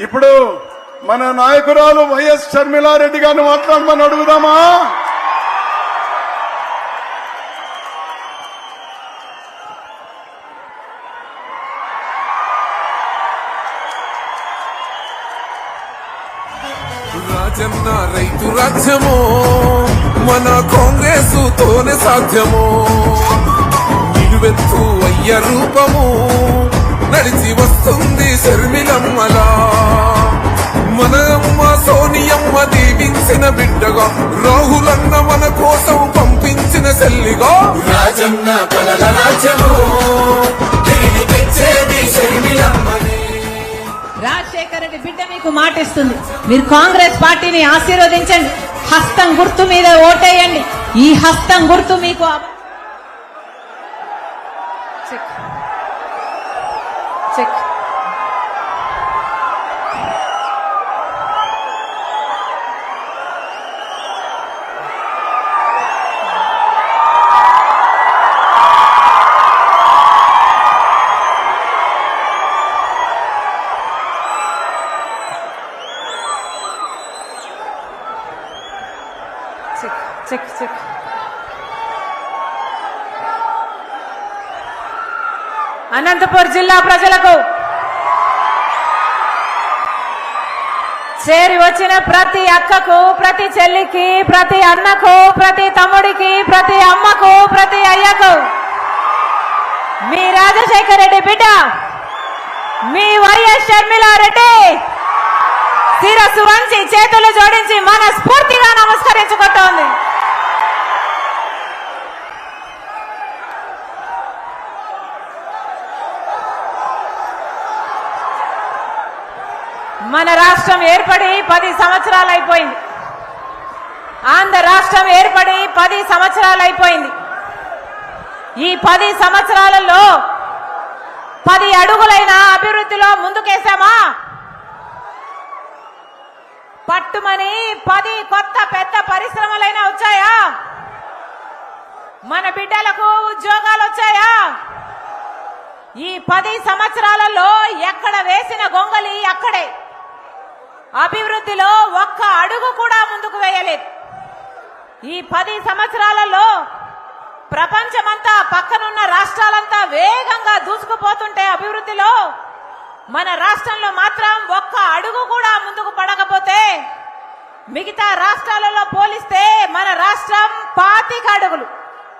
ఇప్పుడు మన నాయకురాలు వైఎస్ షర్మిలారెడ్డి గారిని మాట్లాడమని అడుగుదామా? రాజన్న రైతు రాజ్యము మన కాంగ్రెస్ తోనే సాధ్యము. నిలువెత్తు అయ్య రూపము నడిచి వస్తుంది శర్మిలమ్మలా. మన అమ్మ సోనియమ్మ దీవించిన బిడ్డగా రాహులన్న మన కోసం పంపించిన చెల్లిగా రాజన్న కలల రాజ్యము తిరిగి తెచ్చేది షర్మిలమ్మనే రాజశేఖర రెడ్డి బిడ్డ మీకు మాటిస్తుంది. మీరు కాంగ్రెస్ పార్టీని ఆశీర్వదించండి. హస్తం గుర్తు మీద ఓటేయండి. ఈ హస్తం గుర్తు మీకు అవ- check check check check check Anantapur జిల్లా ప్రజలకు చేరి వచ్చిన ప్రతి అక్కకు ప్రతి చెల్లికి ప్రతి అన్నకు ప్రతి తమ్ముడికి ప్రతి అమ్మకు ప్రతి అయ్యకు మీ రాజశేఖర రెడ్డి బిడ్డ మీ వైఎస్ షర్మిలారెడ్డి శిరస్సు వంచి చేతులు జోడించి మనస్ఫూర్తిగా నమస్కరించుకుంటోంది. మన రాష్ట్రం ఏర్పడి పది సంవత్సరాలు అయిపోయింది. ఆంధ్ర రాష్ట్రం ఏర్పడి పది సంవత్సరాలు అయిపోయింది. ఈ పది సంవత్సరాలలో పది అడుగులైన అభివృద్ధిలో ముందుకేశామా? పట్టుమని పది కొత్త పెద్ద పరిశ్రమలైనా వచ్చాయా? మన బిడ్డలకు ఉద్యోగాలు వచ్చాయా? ఈ పది సంవత్సరాలలో ఎక్కడ వేసిన గొంగలి అక్కడే. అభివృద్ధిలో ఒక్క అడుగు కూడా ముందుకు వేయలేదు. ఈ పది సంవత్సరాలలో ప్రపంచమంతా పక్కనున్న రాష్ట్రాలంతా వేగంగా దూసుకుపోతుంటే అభివృద్ధిలో మన రాష్ట్రంలో మాత్రం ఒక్క అడుగు కూడా ముందుకు పడకపోతే మిగతా రాష్ట్రాలలో పోలిస్తే మన రాష్ట్రం పాతిక అడుగులు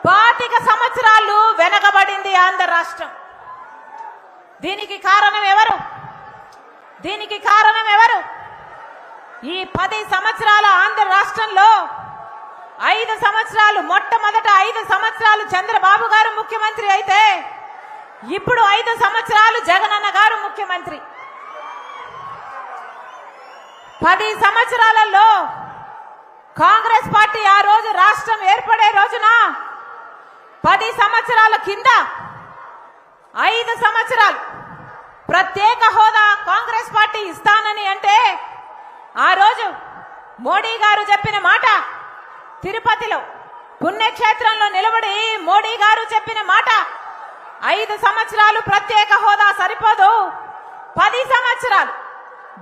పాతిక సంవత్సరాలు వెనకబడింది ఆంధ్ర రాష్ట్రం. దీనికి కారణం ఎవరు? దీనికి కారణం ఎవరు? ఈ పది సంవత్సరాల ఆంధ్ర రాష్ట్రంలో ఐదు సంవత్సరాలు మొట్టమొదట ఐదు సంవత్సరాలు చంద్రబాబు గారు ముఖ్యమంత్రి అయితే ఇప్పుడు ఐదు సంవత్సరాలు జగనన్న గారు ముఖ్యమంత్రి. పది సంవత్సరాలలో కాంగ్రెస్ పార్టీ ఆ రోజు రాష్ట్రం ఏర్పడే రోజున పది సంవత్సరాల కింద ఐదు సంవత్సరాలు ప్రత్యేక హోదా కాంగ్రెస్ పార్టీ ఇస్తానని ఆ రోజు మోడీ గారు చెప్పిన మాట తిరుపతిలో పుణ్యక్షేత్రంలో నిలబడి మోడీ గారు చెప్పిన మాట ఐదు సంవత్సరాలు ప్రత్యేక హోదా సరిపోదు. పది సంవత్సరాలు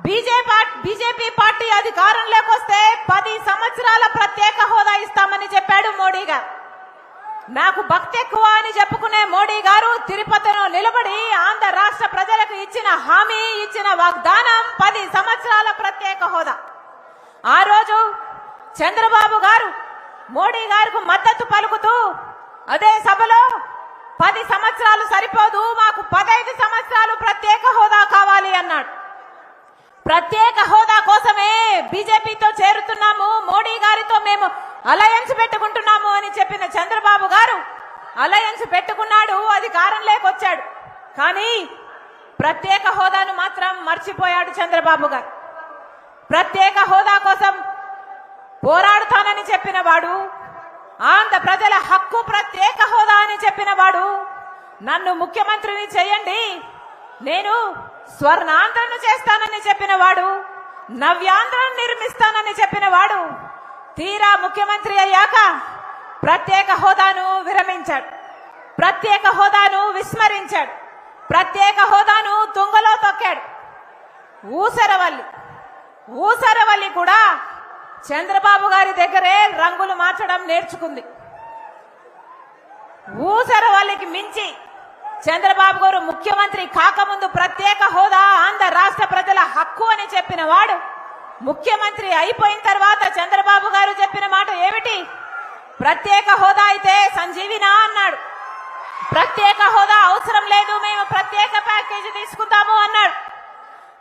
బీజేపీ బీజేపీ పార్టీ అధికారంలోకి వస్తే పది సంవత్సరాల ప్రత్యేక హోదా ఇస్తామని చెప్పాడు మోడీ గారు. నాకు భక్తి ఎక్కువ అని చెప్పుకునే మోడీ గారు తిరుపతిలో నిలబడి ఆంధ్ర రాష్ట్ర ప్రజలకు ఇచ్చిన హామీ ఇచ్చిన వాగ్దానం పది సంవత్సరాల ప్రత్యేక హోదా. ఆ రోజు చంద్రబాబు గారు మోడీ గారికి మద్దతు పలుకుతూ అదే సభలో పది సంవత్సరాలు సరిపోదు మాకు పదైదు సంవత్సరాలు ప్రత్యేక హోదా కావాలి అన్నాడు. ప్రత్యేక హోదా కోసమే బీజేపీతో చేరుతున్నాము మోడీ గారితో మేము అలయన్స్ పెట్టుకుంటున్నాము అని చెప్పిన చంద్రబాబు గారు అలయన్స్ పెట్టుకున్నాడు అధికారం లేకొచ్చాడు. కానీ ప్రత్యేక హోదాను మాత్రం మర్చిపోయాడు చంద్రబాబు గారు. ప్రత్యేక హోదా కోసం పోరాడుతానని చెప్పిన వాడు ఆంధ్ర ప్రజల హక్కు ప్రత్యేక హోదా అని చెప్పిన వాడు నన్ను ముఖ్యమంత్రిని చేయండి నేను స్వర్ణాంధ్రను చేస్తానని చెప్పిన వాడు నవ్యాంధ్రను నిర్మిస్తానని చెప్పిన వాడు తీరా ముఖ్యమంత్రి అయ్యాక ప్రత్యేక హోదాను విరమించాడు. ప్రత్యేక హోదాను విస్మరించాడు. ప్రత్యేక హోదాను తుంగలో తొక్కాడు. ఊసరవల్లి ఊసరవల్లి కూడా చంద్రబాబు గారి దగ్గరే రంగులు మార్చడం నేర్చుకుంది. ఊసరవల్లికి మించి చంద్రబాబు గారు ముఖ్యమంత్రి కాకముందు ప్రత్యేక హోదా ఆంధ్ర రాష్ట్ర ప్రజల హక్కు అని చెప్పిన వాడు ముఖ్యమంత్రి అయిపోయిన తర్వాత చంద్రబాబు గారు చెప్పిన మాట ఏమిటి? ప్రత్యేక హోదా అయితే సంజీవినా అన్నాడు. ప్రత్యేక హోదా అవసరం లేదు మేము ప్రత్యేక ప్యాకేజీ తీసుకుంటాము అన్నాడు.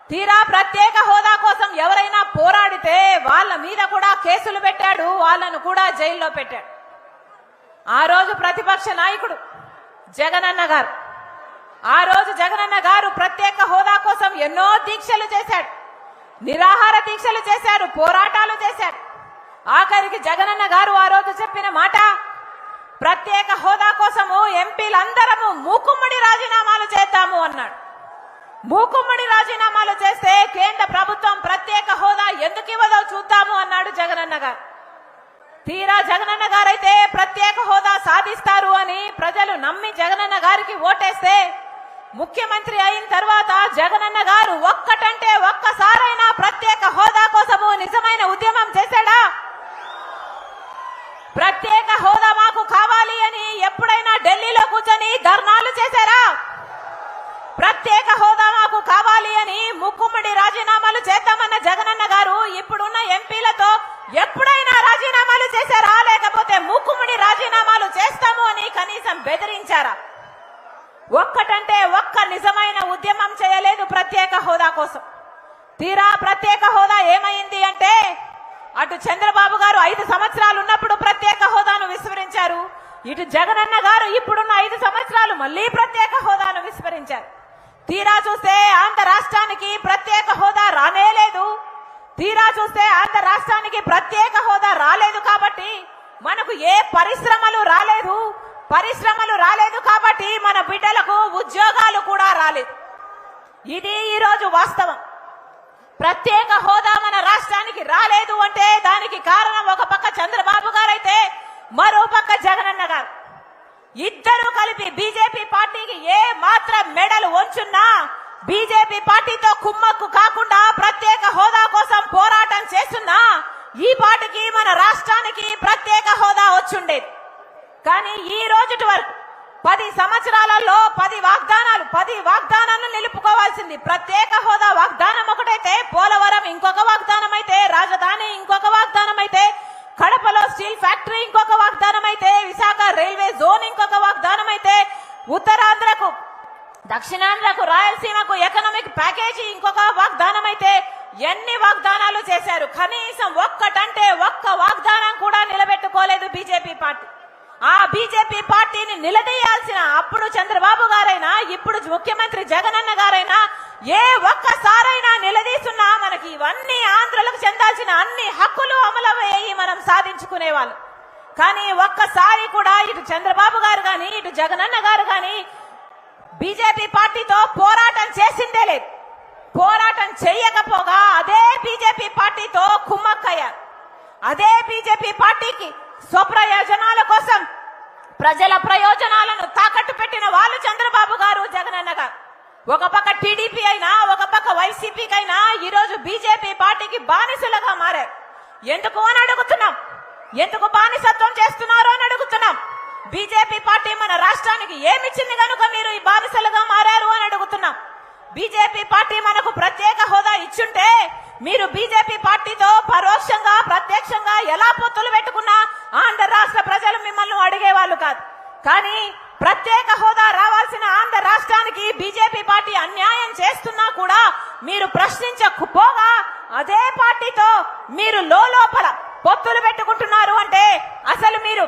తీరా ప్రత్యేక హోదా కోసం ఎవరైనా పోరాడితే వాళ్ళ మీద కూడా కేసులు పెట్టాడు వాళ్ళను కూడా జైల్లో పెట్టాడు. ఆ రోజు ప్రతిపక్ష నాయకుడు జగనన్న గారు. ఆ రోజు జగనన్న గారు ప్రత్యేక హోదా కోసం ఎన్నో దీక్షలు చేశాడు. నిరాహార దీక్షలు చేశారు పోరాటాలు చేశారు. ఆఖరికి జగనన్న గారు ఆ రోజు చెప్పిన మాట ప్రత్యేక హోదా కోసము ఎంపీలందరము మూకుమ్మడి రాజీనామాలు చేద్దాము అన్నాడు. మూకుమ్మడి రాజీనామాలు చేస్తే కేంద్ర ప్రభుత్వం ప్రత్యేక హోదా ఎందుకు ఇవ్వదో చూద్దాము అన్నాడు జగనన్న గారు. తీరా జగనన్న గారైతే ప్రత్యేక హోదా సాధిస్తారు అని ప్రజలు నమ్మి జగనన్న గారికి ఓటేస్తే ముఖ్యమంత్రి అయిన తర్వాత జగనన్న గారు ఒక్కటంటే ఒక్కసారైనా ప్రత్యేక హోదా కోసము నిజమైన ఉద్యమం చేశాడా? ప్రత్యేక హోదా మాకు కావాలి అని ఎప్పుడైనా ఢిల్లీలో కూర్చొని ధర్నాలు చేశారా? ప్రత్యేక హోదా మాకు కావాలి అని ముక్కుమ్మడి రాజీనామాలు చేద్దామన్న జగనన్న గారు ఇప్పుడున్న ఎంపీలతో ఎప్పుడైనా రాజీనామాలు చేశారా? లేకపోతే ముక్కుమ్మడి రాజీనామాలు చేస్తాము అని కనీసం బెదిరించారా? ఒక్కటంటే ఒక్క నిజమైన ఉద్యమం చేయలేదు ప్రత్యేక హోదా కోసం. తీరా ప్రత్యేక హోదా ఏమైంది అంటే అటు చంద్రబాబు గారు ఐదు సంవత్సరాలు ఉన్నప్పుడు ప్రత్యేక హోదాను విస్మరించారు. ఇటు జగనన్న గారు ఇప్పుడున్న ఐదు సంవత్సరాలు మళ్ళీ ప్రత్యేక హోదాను విస్మరించారు. తీరా చూస్తే ఆంధ్ర రాష్ట్రానికి ప్రత్యేక హోదా రానే లేదు. తీరా చూస్తే ఆంధ్ర రాష్ట్రానికి ప్రత్యేక హోదా రాలేదు కాబట్టి మనకు ఏ పరిశ్రమలు రాలేదు. పరిశ్రమలు రాలేదు కాబట్టి మన బిడ్డలకు ఉద్యోగాలు కూడా రాలేదు. ఇది ఈరోజు వాస్తవం. ప్రత్యేక హోదా మన రాష్ట్రానికి రాలేదు అంటే దానికి కారణం ఒక పక్క చంద్రబాబు గారైతే మరో పక్క జగనన్న గారు. ఇద్దరు కలిపి బీజేపీ పార్టీకి ఏ మాత్రం మెడలు వంచున్నా బీజేపీ పార్టీతో కుమ్మక్కు కాకుండా ప్రత్యేక హోదా కోసం పోరాటం చేస్తున్నా ఈ పాటికి మన రాష్ట్రానికి ప్రత్యేక హోదా వచ్చుండేది. కానీ ఈ రోజుటి వరకు పది సంవత్సరాలలో పది వాగ్దానాలు పది వాగ్దానాలను నిలుపుకోవాల్సింది. ప్రత్యేక హోదా వాగ్దానం ఒకటైతే పోలవరం ఇంకొక వాగ్దానం అయితే రాజధాని ఇంకొక వాగ్దానం అయితే కడపలో స్టీల్ ఫ్యాక్టరీ ఇంకొక వాగ్దానం అయితే విశాఖ రైల్వే జోన్ ఇంకొక వాగ్దానం అయితే ఉత్తరాంధ్రకు దక్షిణాంధ్రకు రాయలసీమకు ఎకనామిక్ ప్యాకేజీ ఇంకొక వాగ్దానం అయితే ఎన్ని వాగ్దానాలు చేశారు? కనీసం ఒక్కటంటే ఒక్క వాగ్దానం కూడా నిలబెట్టుకోలేదు బీజేపీ పార్టీ. ఆ బీజేపీ పార్టీని నిలదీయాల్సిన అప్పుడు చంద్రబాబు గారైనా ఇప్పుడు ముఖ్యమంత్రి జగనన్న గారైనా ఏ ఒక్కసారైనా నిలదీస్తున్నా మనకి ఇవన్నీ ఆంధ్రులకు చెందాల్సిన అన్ని హక్కులు అమలయ్యి మనం సాధించుకునే కానీ ఒక్కసారి కూడా ఇటు చంద్రబాబు గారు గాని ఇటు జగనన్న గారు గాని బీజేపీ పార్టీతో పోరాటం చేసిందే లేదు. పోరాటం చేయకపోగా అదే బీజేపీ పార్టీతో కుమ్మక్కయ్యారు. అదే బీజేపీ పార్టీకి స్వప్రయోజనాల కోసం ప్రజల ప్రయోజనాలను తాకట్టు పెట్టిన వాళ్ళు చంద్రబాబు గారు జగనన్న గారు. ఒక పక్క టీడీపీ అయినా ఒక పక్క వైసీపీకైనా ఈ రోజు బీజేపీ పార్టీకి బానిసలుగా మారారు. ఎందుకు అని అడుగుతున్నాం. ఎందుకు బానిసత్వం చేస్తున్నారు అని అడుగుతున్నాం. బీజేపీ పార్టీ మన రాష్ట్రానికి ఏమిచ్చింది కనుక మీరు ఈ బానిసలుగా మారారు అని అడుగుతున్నాం. బీజేపీ పార్టీ మనకు ప్రత్యేక హోదా ఇచ్చుంటే మీరు బీజేపీ పార్టీతో పరోక్షంగా ప్రత్యక్షంగా ఎలా పొత్తులు పెట్టుకున్నా ఆంధ్ర రాష్ట్ర ప్రజలు మిమ్మల్ని అడిగేవాళ్ళు కాదు. కానీ ప్రత్యేక హోదా రావాల్సిన ఆంధ్ర రాష్ట్రానికి బీజేపీ పార్టీ అన్యాయం చేస్తున్నా కూడా మీరు ప్రశ్నించకపోగా అదే పార్టీతో మీరు లోపల పొత్తులు పెట్టుకుంటున్నారు అంటే అసలు మీరు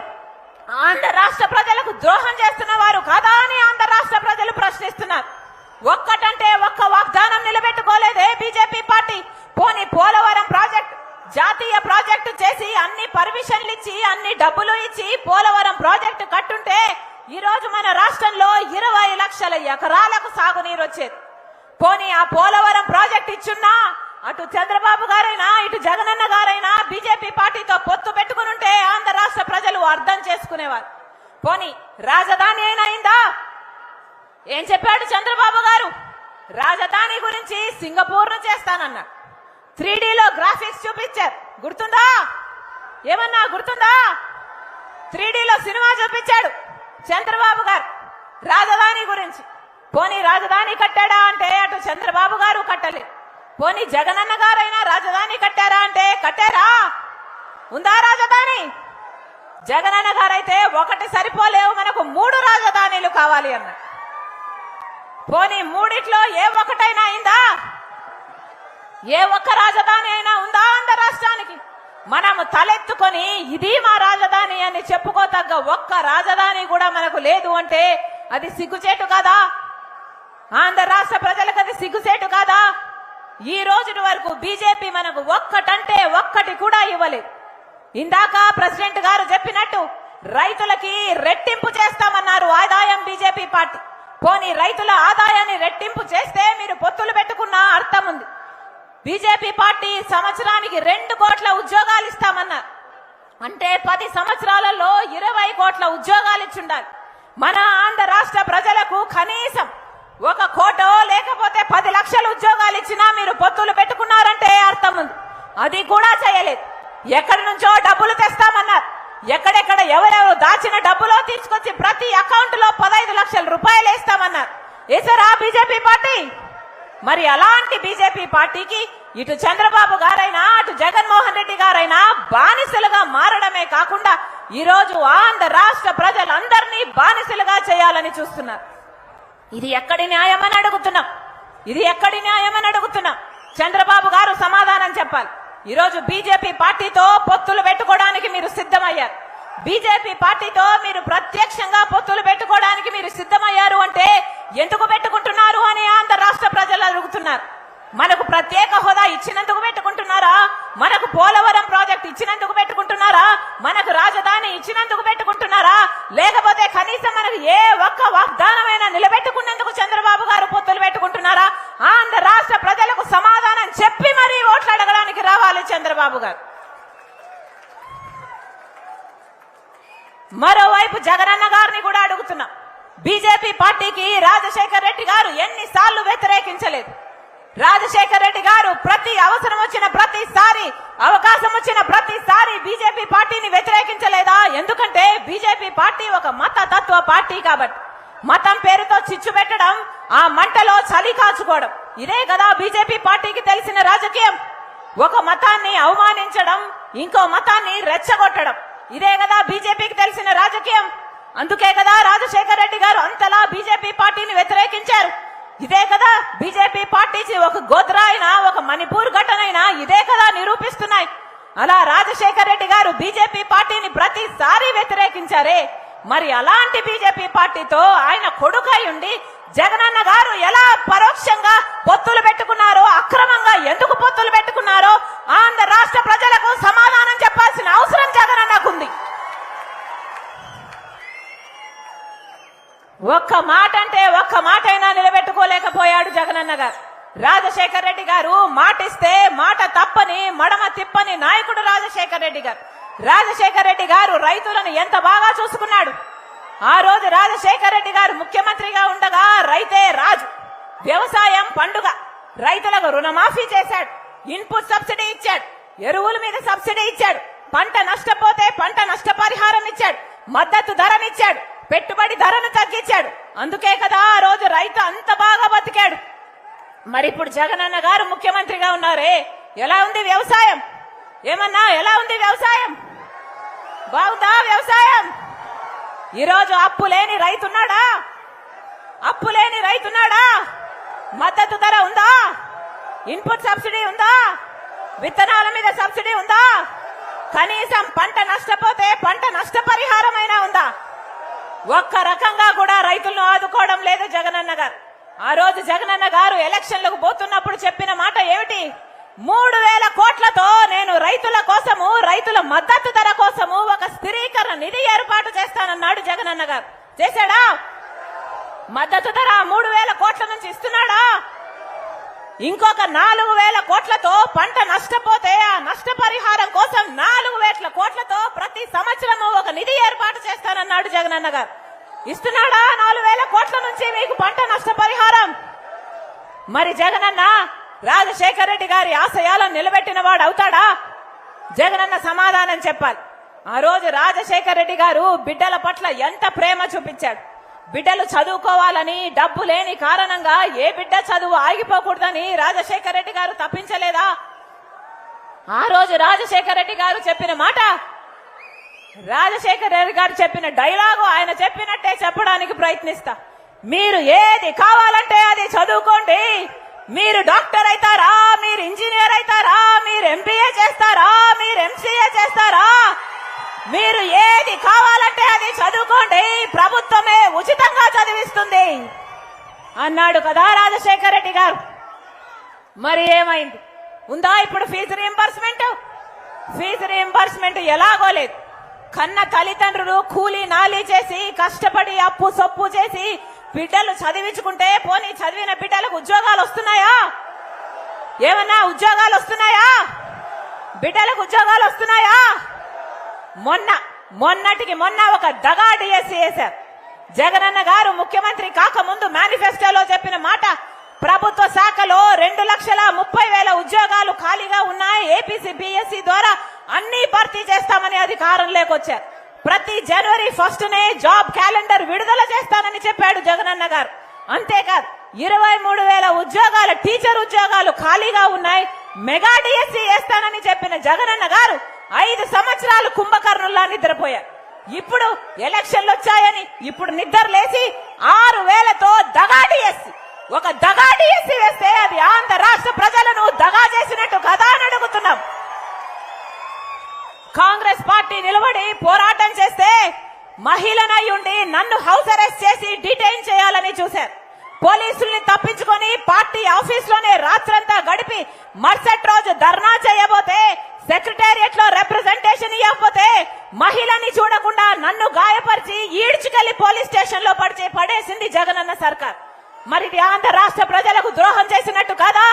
ఆంధ్ర రాష్ట్ర ప్రజలకు ద్రోహం చేస్తున్న వారు కాదా అని ఆంధ్ర రాష్ట్ర ప్రజలు ప్రశ్నిస్తున్నారు. ఒక్కటంటే ఒక్క వాగ్దానం నిలబెట్టుకోలేదే బీజేపీ పార్టీ. పోని పోలవరం ప్రాజెక్ట్ జాతీయ ప్రాజెక్టు చేసి అన్ని పర్మిషన్లు ఇచ్చి అన్ని డబ్బులు ఇచ్చి పోలవరం ప్రాజెక్టు కట్టుంటే ఈ రోజు మన రాష్ట్రంలో ఇరవై లక్షల ఎకరాలకు సాగునీరు వచ్చేది. పోనీ ఆ పోలవరం ప్రాజెక్ట్ ఇచ్చున్నా అటు చంద్రబాబు గారైనా ఇటు జగనన్న గారైనా బీజేపీ పార్టీతో పొత్తు పెట్టుకుని ఉంటే ఆంధ్ర రాష్ట్ర ప్రజలు అర్థం చేసుకునేవారు. పోనీ రాజధాని అయినా అయిందా? ఏం చెప్పాడు చంద్రబాబు గారు? రాజధాని గురించి సింగపూర్ను చేస్తానన్నాడు త్రీ గ్రాఫిక్స్ చూపించారు. గుర్తుందా? ఏమన్నా గుర్తుందా? త్రీ సినిమా చూపించాడు చంద్రబాబు గారు. రాజధాని గురించి. పోనీ రాజధాని కట్టాడా అంటే అటు చంద్రబాబు గారు కట్టలే. పోనీ జగనన్న గారైనా రాజధాని కట్టారా అంటే కట్టారా? ఉందా రాజధాని? జగనన్న గారైతే ఒకటి సరిపోలేవు మనకు మూడు రాజధానిలు కావాలి అన్నాడు పోనీ మూడిట్లో ఏ ఒక్కటైనా అయిందా? ఏ ఒక్క రాజధాని అయినా ఉందా ఆంధ్ర రాష్ట్రానికి? మనము తలెత్తుకొని ఇది మా రాజధాని అని చెప్పుకోతగ్గ ఒక్క రాజధాని కూడా మనకు లేదు అంటే అది సిగ్గుచేటు కాదా? ఆంధ్ర రాష్ట్ర ప్రజలకు అది సిగ్గుచేటు కాదా? ఈ రోజు వరకు బీజేపీ మనకు ఒక్కటంటే ఒక్కటి కూడా ఇవ్వలేదు ఇందాక ప్రెసిడెంట్ గారు చెప్పినట్టు రైతులకి రెట్టింపు చేస్తామన్నారు ఆదాయం బీజేపీ పార్టీ. పోనీ రైతుల ఆదాయాన్ని రెట్టింపు చేస్తే మీరు పొత్తులు పెట్టుకున్న అర్థం ఉంది. బీజేపీ పార్టీ సంవత్సరానికి రెండు కోట్ల ఉద్యోగాలు ఇస్తామన్నారు. అంటే పది సంవత్సరాలలో ఇరవై కోట్ల ఉద్యోగాలు ఇచ్చుండాలి. మన ఆంధ్ర రాష్ట్ర ప్రజలకు కనీసం ఒక కోటో లేకపోతే పది లక్షల ఉద్యోగాలు ఇచ్చినా మీరు పొత్తులు పెట్టుకున్నారంటే అర్థం ఉంది. అది కూడా చేయలేదు. ఎక్కడి నుంచో డబ్బులు తెస్తామన్నారు. ఎక్కడెక్కడ ఎవరెవరు దాచిన డబ్బులో తీసుకొచ్చి ప్రతి అకౌంట్లో పదహైదు లక్షల రూపాయలు వేస్తామన్నారు. వేసారా బీజేపీ పార్టీ? మరి అలాంటి బీజేపీ పార్టీకి ఇటు చంద్రబాబు గారైనా అటు జగన్మోహన్ రెడ్డి గారైనా బానిసలుగా మారడమే కాకుండా ఈ రోజు ఆంధ్ర రాష్ట్ర ప్రజలందరినీ బానిసలుగా చేయాలని చూస్తున్నారు. ఇది ఎక్కడి న్యాయమని అడుగుతున్నాం. ఇది ఎక్కడి న్యాయమని అడుగుతున్నాం. చంద్రబాబు గారు సమాధానం చెప్పాలి. ఈరోజు బీజేపీ పార్టీతో పొత్తులు పెట్టుకోవడానికి మీరు సిద్ధమయ్యారు. బీజేపీ పార్టీతో మీరు ప్రత్యక్షంగా పొత్తులు పెట్టుకోవడానికి మీరు సిద్ధమయ్యారు అంటే ఎందుకు పెట్టుకుంటున్నారు అని ఆంధ్ర రాష్ట్ర ప్రజలు అడుగుతున్నారు. మనకు ప్రత్యేక హోదా ఇచ్చినందుకు పెట్టుకుంటున్నారా? మనకు పోలవరం ప్రాజెక్ట్ ఇచ్చినందుకు పెట్టుకుంటున్నారా? మనకు రాజధాని ఇచ్చినందుకు పెట్టుకుంటున్నారా? లేకపోతే కనీసం మనకు ఏ ఒక్క వాగ్దానమైనా నిలబెట్టుకున్నందుకు చంద్రబాబు గారు పొత్తులు పెట్టుకుంటున్నారా? ఆంధ్ర రాష్ట్ర ప్రజలకు సమాధానం చెప్పి మరీ ఓట్లు అడగడానికి రావాలి చంద్రబాబు గారు. మరోవైపు జగనన్న గారిని కూడా అడుగుతున్నాం. బీజేపీ పార్టీకి రాజశేఖర్ రెడ్డి గారు ఎన్నిసార్లు వ్యతిరేకించలేదు. రాజశేఖర్ రెడ్డి గారు ప్రతి అవసరం వచ్చిన ప్రతిసారి అవకాశం వచ్చిన ప్రతిసారి బీజేపీ పార్టీని వ్యతిరేకించలేదా? ఎందుకంటే బీజేపీ పార్టీ ఒక మత తత్వ పార్టీ కాబట్టి. మతం పేరుతో చిచ్చు పెట్టడం ఆ మంటలో చలి కాచుకోవడం. ఇదే కదా బీజేపీ పార్టీకి తెలిసిన రాజకీయం. ఒక మతాన్ని అవమానించడం ఇంకో మతాన్ని రెచ్చగొట్టడం. ఇదే కదా బీజేపీకి తెలిసిన రాజకీయం. అందుకే కదా రాజశేఖర్ రెడ్డి గారు అంతలా బీజేపీ పార్టీని వ్యతిరేకించారు. ఇదే కదా బీజేపీ పార్టీ ఒక గోత్రాయినా ఒక మణిపూర్ ఘటనైనా ఇదే కదా నిరూపిస్తున్నాయి. అలా రాజశేఖర్ రెడ్డి గారు బీజేపీ పార్టీని ప్రతిసారి వ్యతిరేకించారే. మరి అలాంటి బీజేపీ పార్టీతో ఆయన కొడుకై ఉండి జగనన్న గారు ఎలా పరోక్షంగా పొత్తులు పెట్టుకున్నారో అక్రమంగా ఎందుకు పొత్తులు పెట్టుకున్నారో ఆంధ్ర రాష్ట్ర ప్రజలకు సమాధానం చెప్పాల్సిన అవసరం జగనన్నకుంది ఒక్క మాట అంటే ఒక్క మాట అయినా నిలబెట్టుకోలేకపోయాడు జగనన్న గారు రాజశేఖర్ రెడ్డి గారు మాటిస్తే మాట తప్పని మడమ తిప్పని నాయకుడు రాజశేఖర్ రెడ్డి గారు. రాజశేఖర్ రెడ్డి గారు రైతులను ఎంత బాగా చూసుకున్నాడు? ఆ రోజు రాజశేఖర్ రెడ్డి గారు ముఖ్యమంత్రిగా ఉండగా రైతే రాజు. వ్యవసాయం పండుగ. రైతులకు రుణమాఫీ చేశాడు. ఇన్పుట్ సబ్సిడీ ఇచ్చాడు. ఎరువుల మీద సబ్సిడీ ఇచ్చాడు. పంట నష్టపోతే పంట నష్టపరిహారం ఇచ్చాడు. మద్దతు ధరనిచ్చాడు. పెట్టుబడి ధరను తగ్గించాడు. అందుకే కదా ఆ రోజు రైతు అంత బాగా బతికాడు. మరి ఇప్పుడు జగనన్న గారు ముఖ్యమంత్రిగా ఉన్నారే. ఎలా ఉంది వ్యవసాయం? ఏమన్నా? ఎలా ఉంది వ్యవసాయం? బాగుందా వ్యవసాయం? ఈరోజు అప్పు లేని రైతున్నాడా? అప్పు లేని రైతున్నాడా? మద్దతు ధర ఉందా? ఇన్పుట్ సబ్సిడీ ఉందా? విత్తనాల మీద సబ్సిడీ ఉందా? కనీసం పంట నష్టపోతే పంట నష్టపరిహారమైనా ఉందా? ఒక్క రకంగా కూడా రైతులను ఆదుకోవడం లేదు జగనన్న గారు. ఆ రోజు జగనన్న గారు ఎలక్షన్లకు పోతున్నప్పుడు చెప్పిన మాట ఏమిటి? మూడు వేల కోట్లతో నేను రైతుల కోసము రైతుల మద్దతు ధర కోసము ఒక స్థిరీకరణ నిధి ఏర్పాటు చేస్తానన్నాడు జగనన్న గారు. చేశాడా? మద్దతు ధర మూడు వేల కోట్ల నుంచి ఇస్తున్నాడా? ఇంకొక నాలుగు వేల కోట్లతో పంట నష్టపోతే ఆ నష్టపరిహారం కోసం నాలుగు వేల కోట్లతో ప్రతి సంవత్సరము ఒక నిధి ఏర్పాటు చేస్తానన్నాడు జగనన్న గారు. ఇస్తున్నాడా నాలుగు వేల కోట్ల నుంచి మీకు పంట నష్టపరిహారం? మరి జగనన్న రాజశేఖర రెడ్డి గారి ఆశయాలను నిలబెట్టిన వాడు అవుతాడా? జగనన్న సమాధానం చెప్పాలి. ఆ రోజు రాజశేఖర రెడ్డి గారు బిడ్డల పట్ల ఎంత ప్రేమ చూపించాడు. బిడ్డలు చదువుకోవాలని డబ్బు లేని కారణంగా ఏ బిడ్డ చదువు ఆగిపోకూడదని రాజశేఖర రెడ్డి గారు తప్పించలేదా? ఆ రోజు రాజశేఖర రెడ్డి గారు చెప్పిన మాట రాజశేఖర రెడ్డి గారు చెప్పిన డైలాగు ఆయన చెప్పినట్టే చెప్పడానికి ప్రయత్నిస్తా. మీరు ఏది కావాలంటే అది చదువుకోండి. మీరు డాక్టర్ అవుతారా? మీరు ఇంజనీర్ అవుతారా? మీరు ఎంబీఏ చేస్తారా? మీరు ఎంసీఏ చేస్తారా? మీరు ఏది కావాలంటే అది చదువుకోండి. ప్రభుత్వమే ఉచితంగా చదివిస్తుంది. అన్నాడు కదా రాజశేఖర రెడ్డి గారు. మరి ఏమైంది? ఉందా ఇప్పుడు ఫీజు రీంబర్స్మెంట్ ఫీజు రీంబర్స్మెంట్ ఎలాగో లేదు. కన్న తల్లిదండ్రులు కూలీ నాలీ చేసి కష్టపడి అప్పు సొప్పు చేసి బిడ్డలు చదివించుకుంటే పోనీ చదివిన బిడ్డలకు ఉద్యోగాలు వస్తున్నాయా? ఏమన్నా ఉద్యోగాలు వస్తున్నాయా? బిడ్డలకు ఉద్యోగాలు వస్తున్నాయా? మొన్న మొన్నటికి మొన్న ఒక దగా డిఎస్సీ వేశారు. జగనన్న గారు ముఖ్యమంత్రి కాకముందు మేనిఫెస్టోలో చెప్పిన మాట ప్రభుత్వ శాఖలో రెండు లక్షల ముప్పై వేల ఉద్యోగాలు ఖాళీగా ఉన్నాయి ఏపీసీ బిఎస్సి ద్వారా అన్ని భర్తీ చేస్తామని అధికారం లేకొచ్చారు. ప్రతి జనవరి ఫస్ట్ నే జాబ్ క్యాలెండర్ విడుదల చేస్తానని చెప్పాడు జగనన్న గారు. అంతేకాదు ఇరవై మూడు వేల ఉద్యోగాలు టీచర్ ఉద్యోగాలు ఖాళీగా ఉన్నాయి మెగా డిఎస్సీ వేస్తానని చెప్పిన జగనన్న గారు ఐదు సంవత్సరాలు కుంభకర్ణుల్లా నిద్రపోయారు. ఇప్పుడు ఎలక్షన్లు వచ్చాయని ఇప్పుడు నిద్రలేసి ఆరు వేలతో దగాడి డిఎస్సి. ఒక దగాడి డిఎస్సి వేస్తే అది ఆంధ్ర రాష్ట్ర ప్రజలను దగా చేసినట్టు కదా అని అడుగుతున్నాం. కాంగ్రెస్ పార్టీ నిలబడి పోరాటం చేస్తే మహిళనై ఉండి నన్ను హౌస్ అరెస్ట్ చేసి డిటైన్ చేయాలని చూశారు. పోలీసుల్ని తప్పించుకొని పార్టీ ఆఫీస్లోనే రాత్రంతా గడిపి మరుసటి రోజు ధర్నా చేయబోతే సెక్రటేరియట్లో రిప్రజెంటేషన్ ఇవ్వకపోతే మహిళని చూడకుండా నన్ను గాయపరిచి ఈడ్చుకెళ్ళి పోలీస్ స్టేషన్లో పడిచే పడేసింది జగనన్న సర్కార్. మరి ఆంధ్ర రాష్ట్ర ప్రజలకు ద్రోహం చేసినట్టు కాదా?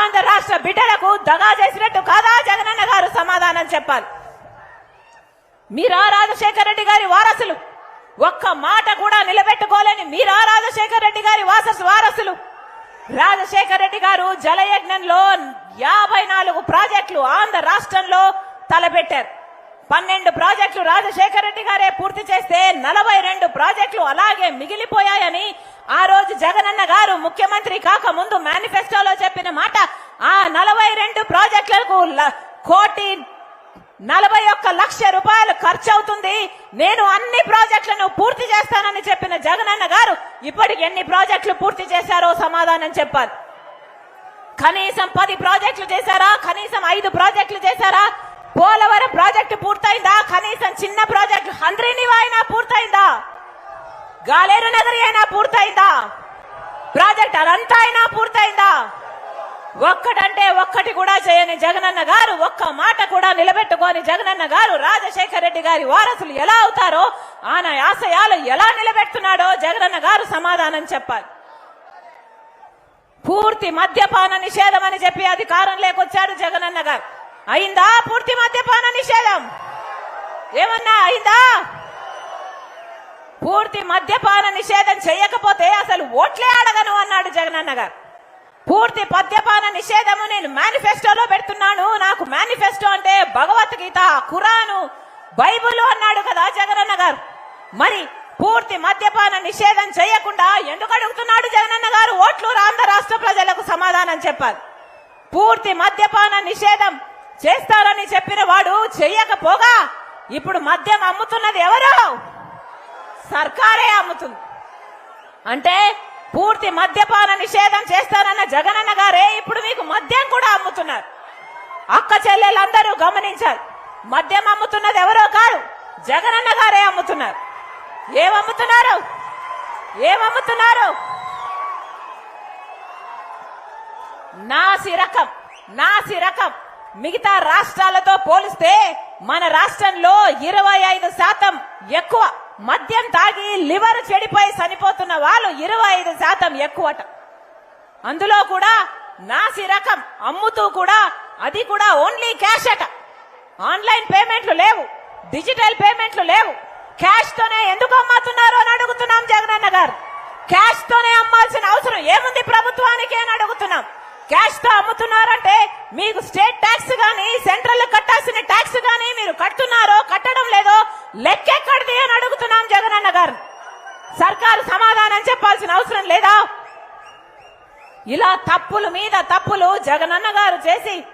ఆంధ్ర రాష్ట్ర బిడ్డలకు దగా చేసినట్టు కాదా? జగనన్న గారు సమాధానం చెప్పాలి. మీరా రాజశేఖర రెడ్డి గారి వారసులు. ఒక్క మాట కూడా నిలబెట్టుకోలేని మీరా రాజశేఖర రెడ్డి గారి వారసు వారసులు. రాజశేఖర రెడ్డి గారు జలయజ్ఞంలో యాభై నాలుగు ప్రాజెక్టులు ఆంధ్ర రాష్ట్రంలో తలపెట్టారు. పన్నెండు ప్రాజెక్టులు రాజశేఖర రెడ్డి గారే పూర్తి చేస్తే నలభై రెండు ప్రాజెక్టులు అలాగే మిగిలిపోయాయని ఆ రోజు జగనన్న గారు ముఖ్యమంత్రి కాక ముందు మేనిఫెస్టోలో చెప్పిన మాట ఆ నలభై రెండు ప్రాజెక్టులకు కోటి నలభై ఒక్క లక్ష రూపాయలు ఖర్చు అవుతుంది నేను అన్ని ప్రాజెక్టులను పూర్తి చేస్తానని చెప్పిన జగనన్న గారు ఇప్పటికి ఎన్ని ప్రాజెక్టులు పూర్తి చేశారో సమాధానం చెప్పాలి. కనీసం పది ప్రాజెక్టులు చేశారా? కనీసం ఐదు ప్రాజెక్టులు చేశారా? పోలవరం ప్రాజెక్టు పూర్తయిందా? కనీసం చిన్న ప్రాజెక్టు హంద్రీనివా అయినా పూర్తయిందా? గాలేరు నగరి అయినా పూర్తయిందా? ప్రాజెక్ట్ అదంతా అయినా పూర్తయిందా? ఒక్కటంటే ఒక్కటి కూడా చేయని జగనన్న గారు ఒక్క మాట కూడా నిలబెట్టుకోని జగనన్న గారు రాజశేఖర రెడ్డి గారి వారసులు ఎలా అవుతారో ఆయన ఆశయాలు ఎలా నిలబెడుతున్నాడో జగనన్న గారు సమాధానం చెప్పాలి. పూర్తి మద్యపాన నిషేధం అని చెప్పి అధికారం లేకొచ్చాడు జగనన్న గారు. అయిందా పూర్తి మద్యపాన నిషేధం? ఏమన్నా అయిందా? పూర్తి మద్యపాన నిషేధం చేయకపోతే అసలు ఓట్లే అడగను అన్నాడు జగనన్న గారు. పూర్తి మద్యపాన నిషేధము నేను మేనిఫెస్టోలో పెడుతున్నాను. నాకు మేనిఫెస్టో అంటే భగవద్గీత ఖురాను బైబుల్ అన్నాడు కదా జగనన్న గారు. మరి పూర్తి మద్యపాన నిషేధం చేయకుండా ఎందుకు అడుగుతున్నాడు జగనన్న గారు? ఓట్లు ఆంధ్ర రాష్ట్ర ప్రజలకు సమాధానం చెప్పాలి. పూర్తి మద్యపాన నిషేధం చేస్తారని చెప్పిన వాడు చెయ్యకపోగా ఇప్పుడు మద్యం అమ్ముతున్నది ఎవరు? సర్కారే అమ్ముతుంది. అంటే పూర్తి మద్యపాన నిషేధం చేస్తారన్న జగనన్న గారే ఇప్పుడు మీకు మద్యం కూడా అమ్ముతున్నారు. అక్క చెల్లెలందరూ గమనించాలి. మద్యం అమ్ముతున్నది ఎవరో కాదు జగనన్న గారే అమ్ముతున్నారు. ఏమమ్ముతున్నారు? ఏమమ్ముతున్నారు? నాసి రకం నాసి రకం. మిగతా రాష్ట్రాలతో పోలిస్తే మన రాష్ట్రంలో ఇరవై ఐదు శాతం ఎక్కువ. మద్యం తాగి లివర్ చెడిపోయి చనిపోతున్న వాళ్ళు ఇరవై ఐదు శాతం ఎక్కువట. అందులో కూడా నాసి రకం అమ్ముతూ కూడా అది కూడా ఓన్లీ క్యాష్ అట. ఆన్లైన్ పేమెంట్లు లేవు. డిజిటల్ పేమెంట్లు లేవు. క్యాష్ తోనే ఎందుకు అమ్ముతున్నారు అని అడుగుతున్నాం జగనన్న గారు. క్యాష్ తోనే అమ్మాల్సిన అవసరం. ఏముంది ప్రభుత్వానికి అని అడుగుతున్నాం. క్యాష్తో అమ్ముతున్నారంటే మీకు స్టేట్ ట్యాక్స్ గానీ సెంట్రల్ కట్టాల్సిన ట్యాక్స్ గానీ మీరు కడుతున్నారో కట్టడం లేదో లెక్కెక్కడిది అని అడుగుతున్నాం జగనన్న గారు. సర్కారు సమాధానం చెప్పాల్సిన అవసరం లేదా? ఇలా తప్పుల మీద తప్పులు జగనన్న గారు చేసి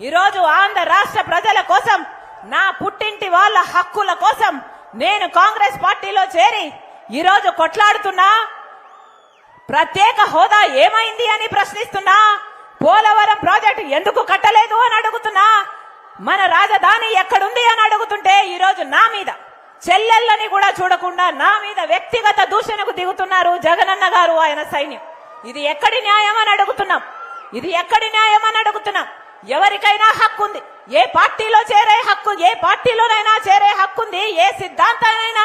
ఈరోజు ఆంధ్ర రాష్ట్ర ప్రజల కోసం నా పుట్టింటి వాళ్ళ హక్కుల కోసం నేను కాంగ్రెస్ పార్టీలో చేరి ఈరోజు కొట్లాడుతున్నా? ప్రత్యేక హోదా ఏమైంది అని ప్రశ్నిస్తున్నా? పోలవరం ప్రాజెక్టు ఎందుకు కట్టలేదు అని అడుగుతున్నా? మన రాజధాని ఎక్కడుంది అని అడుగుతుంటే ఈరోజు నా మీద చెల్లెళ్ళని కూడా చూడకుండా నా మీద వ్యక్తిగత దూషణకు దిగుతున్నారు జగనన్న గారు ఆయన సైన్యం. ఇది ఎక్కడి న్యాయం అని అడుగుతున్నాం. ఇది ఎక్కడి న్యాయం అని అడుగుతున్నాం. ఎవరికైనా హక్కు ఉంది. ఏ పార్టీలో చేరే హక్కు ఏ పార్టీలోనైనా చేరే హక్కు ఉంది. ఏ సిద్ధాంతానైనా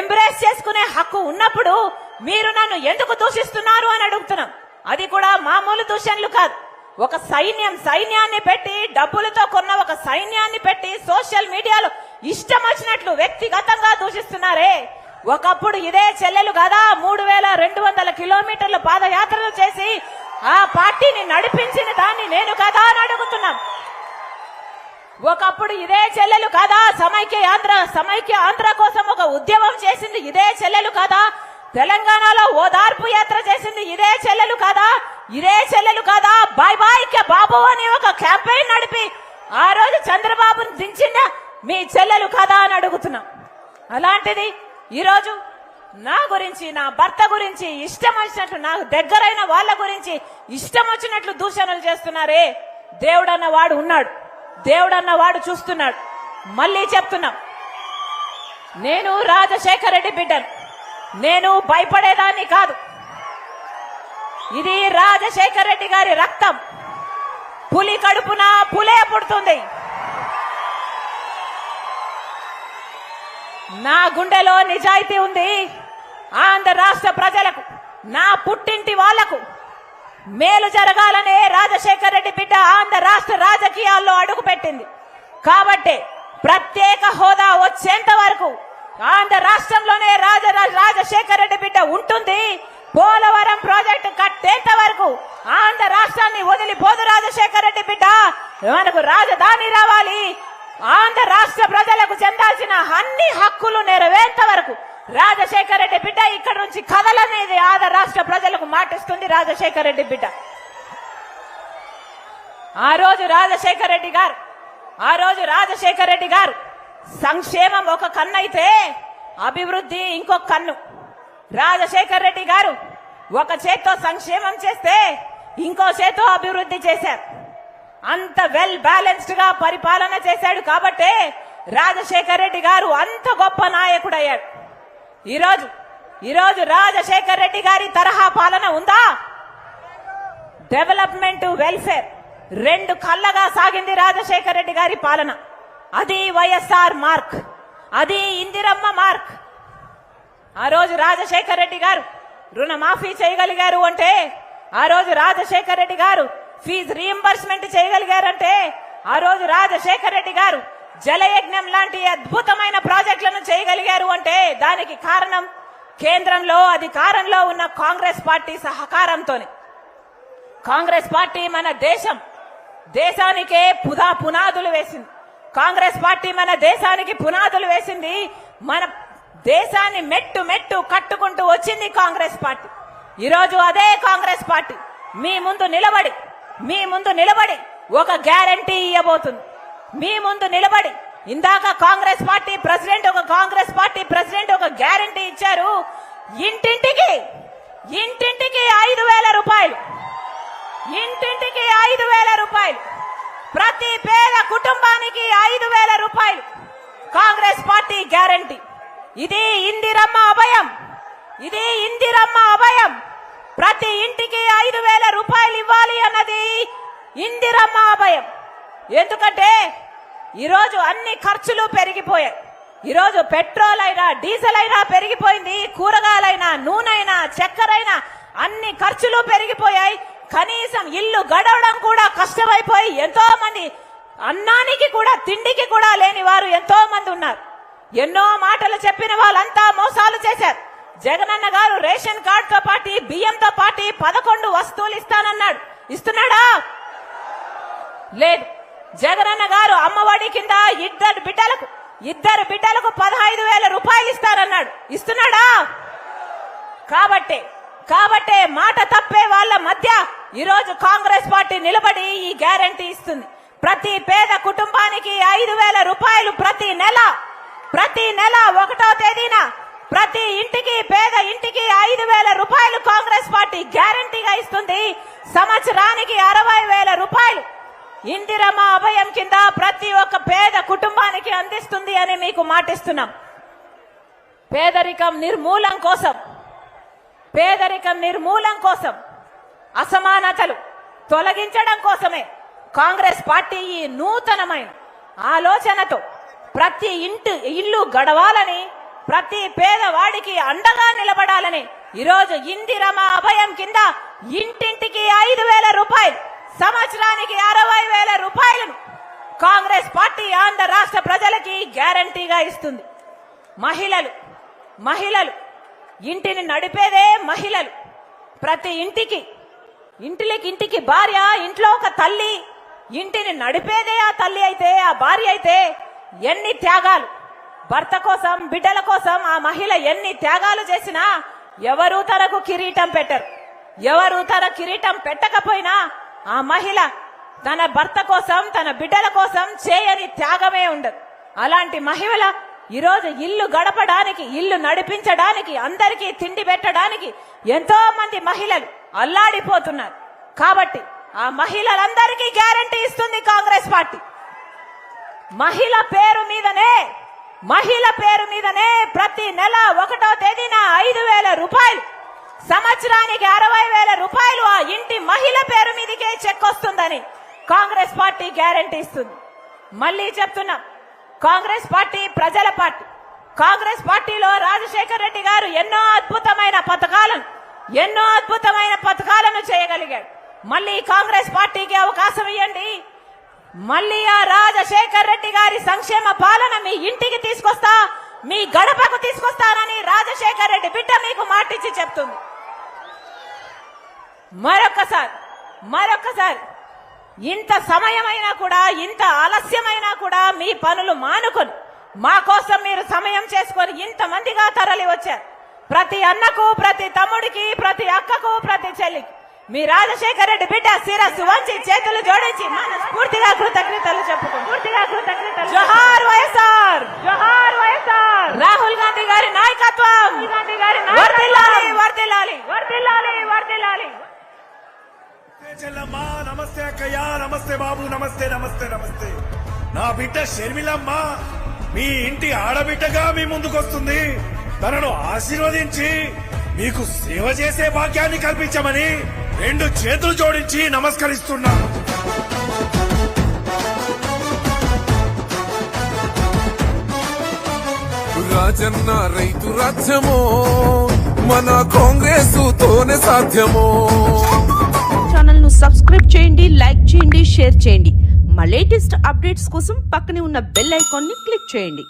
ఎంబ్రేస్ చేసుకునే హక్కు ఉన్నప్పుడు మీరు నన్ను ఎందుకు దూషిస్తున్నారు అని అడుగుతున్నాం. అది కూడా మామూలు దూషణలు కాదు. ఒక సైన్యం సైన్యాన్ని పెట్టి డబ్బులతో కొన్న ఒక సైన్యాన్ని పెట్టి సోషల్ మీడియాలో ఇష్టం వచ్చినట్లు వ్యక్తిగతంగా దూషిస్తున్నారే. ఒకప్పుడు ఇదే చెల్లెలు కదా మూడు వేల రెండు వందల కిలోమీటర్లు పాదయాత్రలు చేసి ఆ పార్టీని నడిపించిన దాన్ని నేను కదా అని అడుగుతున్నాం. ఒకప్పుడు ఇదే చెల్లెలు కదా సమైక్య ఆంధ్ర సమైక్య ఆంధ్ర కోసం ఒక ఉద్యమం చేసింది ఇదే చెల్లెలు కదా తెలంగాణలో ఓదార్పు యాత్ర చేసింది ఇదే చెల్లెలు కదా ఇదే చెల్లెలు బాబు అని ఒక క్యాంపెయిన్ నడిపి ఆ రోజు చంద్రబాబును దించిందా మీ చెల్లెలు కదా అని అడుగుతున్నాం. అలాంటిది ఈరోజు నా గురించి నా భర్త గురించి ఇష్టం వచ్చినట్లు నాకు దగ్గరైన వాళ్ళ గురించి ఇష్టం వచ్చినట్లు దూషణలు చేస్తున్నారే. దేవుడన్న వాడు ఉన్నాడు. దేవుడన్న వాడు చూస్తున్నాడు. మళ్ళీ చెప్తున్నా. నేను రాజశేఖర రెడ్డి బిడ్డను. నేను భయపడేదాన్ని కాదు. ఇది రాజశేఖర రెడ్డి గారి రక్తం. పులి కడుపున పులే పుడుతుంది. నా గుండెలో నిజాయితీ ఉంది. ఆంధ్ర రాష్ట్ర ప్రజలకు నా పుట్టింటి వాళ్ళకు మేలు జరగాలనే రాజశేఖర రెడ్డి బిడ్డ ఆంధ్ర రాష్ట్ర రాజకీయాల్లో అడుగుపెట్టింది. కాబట్టి ప్రత్యేక హోదా వచ్చేంత వరకు ఆంధ్ర రాష్ట్రంలోనే రాజ రాజశేఖర రెడ్డి బిడ్డ ఉంటుంది. పోలవరం ప్రాజెక్టు కట్టేంత వరకు ఆంధ్ర రాష్ట్రాన్ని వదిలిపోదు రాజశేఖర రెడ్డి బిడ్డ. మనకు రాజధాని రావాలి. ఆంధ్ర రాష్ట్ర ప్రజలకు చెందాల్సిన అన్ని హక్కులు నెరవేరేంత వరకు రాజశేఖర రెడ్డి బిడ్డ ఇక్కడ నుంచి కదలనేది ఆంధ్ర రాష్ట్ర ప్రజలకు మాటిస్తుంది రాజశేఖర రెడ్డి బిడ్డ. ఆ రోజు రాజశేఖర రెడ్డి గారు ఆ రోజు రాజశేఖర రెడ్డి గారు సంక్షేమం ఒక కన్ను అయితే అభివృద్ధి ఇంకొక కన్ను. రాజశేఖర్ రెడ్డి గారు ఒక చేత్తో సంక్షేమం చేస్తే ఇంకో చేత్తో అభివృద్ధి చేశారు. అంత వెల్ బ్యాలెన్స్డ్గా పరిపాలన చేశాడు కాబట్టే రాజశేఖర్ రెడ్డి గారు అంత గొప్ప నాయకుడయ్యాడు ఈరోజు ఈరోజు రాజశేఖర్ రెడ్డి గారి తరహా పాలన ఉందా? డెవలప్మెంట్ వెల్ఫేర్ రెండు కళ్ళగా సాగింది రాజశేఖర్ రెడ్డి గారి పాలన. అది వైఎస్ఆర్ మార్క్ అది ఇందిరమ్మ మార్క్ ఆ రోజు రాజశేఖర రెడ్డి గారు రుణమాఫీ చేయగలిగారు అంటే ఆ రోజు రాజశేఖర రెడ్డి గారు ఫీజు రీఎంబర్స్మెంట్ చేయగలిగారంటే ఆ రోజు రాజశేఖర రెడ్డి గారు జలయజ్ఞం లాంటి అద్భుతమైన ప్రాజెక్టులను చేయగలిగారు అంటే దానికి కారణం కేంద్రంలో అధికారంలో ఉన్న కాంగ్రెస్ పార్టీ సహకారంతోనే. కాంగ్రెస్ పార్టీ మన దేశం. దేశానికే పుదా పునాదులు వేసింది. కాంగ్రెస్ పార్టీ మన దేశానికి పునాదులు వేసింది మన దేశాన్ని మెట్టు మెట్టు కట్టుకుంటూ వచ్చింది కాంగ్రెస్ పార్టీ. ఈరోజు అదే కాంగ్రెస్ పార్టీ. మీ ముందు నిలబడి మీ ముందు నిలబడి ఒక గ్యారంటీ ఇవ్వబోతుంది మీ ముందు నిలబడి ఇందాక కాంగ్రెస్ పార్టీ ప్రెసిడెంట్ ఒక కాంగ్రెస్ పార్టీ ప్రెసిడెంట్ ఒక గ్యారంటీ ఇచ్చారు. ఇంటింటికి ఇంటింటికి ఐదు వేల రూపాయలు. ఇంటింటికి ఐదు వేల రూపాయలు. ప్రతి పేద కుటుంబానికి ఐదు వేల రూపాయలు. Congress party guarantee. ఇది ఇందిరమ్మ అభయం. ఇది ఇందిరమ్మ అభయం. ప్రతి ఇంటికి ఐదు వేల రూపాయలు ఇవ్వాలి అన్నది ఇందిరమ్మ అభయం. ఎందుకంటే ఈరోజు అన్ని ఖర్చులు పెరిగిపోయాయి. ఈరోజు పెట్రోల్ అయినా డీజిల్ అయినా పెరిగిపోయింది కూరగాయలైనా నూనెైనా చక్కెరైనా అన్ని ఖర్చులు పెరిగిపోయాయి. కనీసం ఇల్లు గడవడం కూడా కష్టమైపోయి ఎంతో మంది అన్నానికి కూడా తిండికి కూడా లేని వారు ఎంతో మంది ఉన్నారు. ఎన్నో మాటలు చెప్పిన వాళ్ళంతా మోసాలు చేశారు. జగనన్న గారు రేషన్ కార్డుతో పాటి బియ్యంతో పాటి పదకొండు వస్తువులు ఇస్తానన్నాడు. ఇస్తున్నాడా? లేదు. జగనన్న గారు అమ్మఒడి కింద ఇద్దరు బిడ్డలకు ఇద్దరు బిడ్డలకు పదహైదు వేల రూపాయలు ఇస్తారన్నాడు. ఇస్తున్నాడా? కాబట్టే కాబట్టే మాట తప్పే వాళ్ళ మధ్య ఈరోజు కాంగ్రెస్ పార్టీ నిలబడి ఈ గ్యారంటీ ఇస్తుంది. ప్రతి పేద కుటుంబానికి ఐదు వేల రూపాయలు ప్రతి నెల ప్రతి నెల ఒకటో తేదీన ప్రతి ఇంటికి పేద ఇంటికి ఐదు వేల రూపాయలు కాంగ్రెస్ పార్టీ గ్యారంటీగా ఇస్తుంది. సంవత్సరానికి అరవై వేల రూపాయలు ఇందిరమ్మ అభయం కింద ప్రతి ఒక్క పేద కుటుంబానికి అందిస్తుంది అని మీకు మాటిస్తున్నాం. పేదరికం నిర్మూలం కోసం పేదరికం నిర్మూలం కోసం అసమానతలు తొలగించడం కోసమే కాంగ్రెస్ పార్టీ ఈ నూతనమైన ఆలోచనతో ప్రతి ఇంటి ఇల్లు గడవాలని ప్రతి పేదవాడికి అండగా నిలబడాలని. ఈరోజు ఇందిరమ అభయం కింద ఇంటింటికి ఐదు వేల రూపాయలు సంవత్సరానికి అరవై వేల రూపాయలను కాంగ్రెస్ పార్టీ ఆంధ్ర రాష్ట్ర ప్రజలకి గ్యారంటీగా ఇస్తుంది. మహిళలు మహిళలు ఇంటిని నడిపేదే మహిళలు. ప్రతి ఇంటికి ఇంటికి ఇంటికి భార్య ఇంట్లో ఒక తల్లి ఇంటిని నడిపేదే ఆ తల్లి అయితే ఆ భార్య అయితే ఎన్ని త్యాగాలు? భర్త కోసం బిడ్డల కోసం ఆ మహిళ ఎన్ని త్యాగాలు చేసినా ఎవరు తనకు కిరీటం పెట్టరు. ఎవరు తన కిరీటం పెట్టకపోయినా ఆ మహిళ తన భర్త కోసం తన బిడ్డల కోసం చేయని త్యాగమే ఉండదు. అలాంటి మహిళ ఈరోజు ఇల్లు గడపడానికి ఇల్లు నడిపించడానికి అందరికీ తిండి పెట్టడానికి ఎంతో మంది మహిళలు అల్లాడిపోతున్నారు. కాబట్టి ఆ మహిళలందరికీ గ్యారంటీ ఇస్తుంది కాంగ్రెస్ పార్టీ. మహిళ పేరు మీదనే మహిళ పేరు మీదనే ప్రతి నెల ఒకటో తేదీన ఐదు వేల రూపాయలు సంవత్సరానికి అరవై వేల రూపాయలు ఆ ఇంటి మహిళ పేరు మీదకే చెక్ వస్తుందని కాంగ్రెస్ పార్టీ గ్యారంటీ ఇస్తుంది. మళ్ళీ చెప్తున్నాం కాంగ్రెస్ పార్టీ ప్రజల పార్టీ కాంగ్రెస్ పార్టీలో రాజశేఖర్ రెడ్డి గారు ఎన్నో అద్భుతమైన పథకాలను ఎన్నో అద్భుతమైన పథకాలను చేయగలిగాడు. మళ్ళీ కాంగ్రెస్ పార్టీకి అవకాశం ఇవ్వండి మళ్ళీ ఆ రాజశేఖర్ రెడ్డి గారి సంక్షేమ పాలన మీ ఇంటికి తీసుకొస్తా మీ గడపకు తీసుకొస్తానని రాజశేఖర్ రెడ్డి బిడ్డ మీకు మాటిచ్చి చెప్తుంది. మరొకసారి మరొకసారి ఇంత సమయమైనా కూడా ఇంత ఆలస్యమైనా కూడా మీ పనులు మానుకొని మా కోసం మీరు సమయం చేసుకొని ఇంతమందిగా తరలి వచ్చారు ప్రతి అన్నకు ప్రతి తమ్ముడికి ప్రతి అక్కకు ప్రతి చెల్లికి. మీ రాజశేఖర రెడ్డి బిడ్డ శిరస్సు వంచి చేతులు జోడించి కృతజ్ఞతలు పూర్తిగా కృతజ్ఞతలు జోహార్ వైఎస్ఆర్. జోహార్ వైఎస్ఆర్. రాహుల్ గాంధీ గారి నాయకత్వం. గాంధీ గారి వర్దిల్లాలి వర్దిల్లాలి. వర్దిల్లాలి వర్దిల్లాలి. చెల్లమ్మా నమస్తే అక్కయ్య నమస్తే బాబు నమస్తే నమస్తే నమస్తే. నా బిడ్డ షర్మిలమ్మ మీ ఇంటి ఆడబిడ్డగా మీ ముందుకొస్తుంది. తనను ఆశీర్వదించి మీకు సేవ చేసే భాగ్యాన్ని కల్పించమని రెండు చేతులు జోడించి నమస్కరిస్తున్నా. రాజన్న రైతు రాజ్యమో మన కాంగ్రెస్ తోనే సాధ్యమో. ఛానల్ను సబ్స్క్రైబ్ చేయండి లైక్ చేయండి షేర్ చేయండి. మా లేటెస్ట్ అప్డేట్స్ కోసం పక్కనే ఉన్న బెల్ ఐకాన్ని క్లిక్ చేయండి.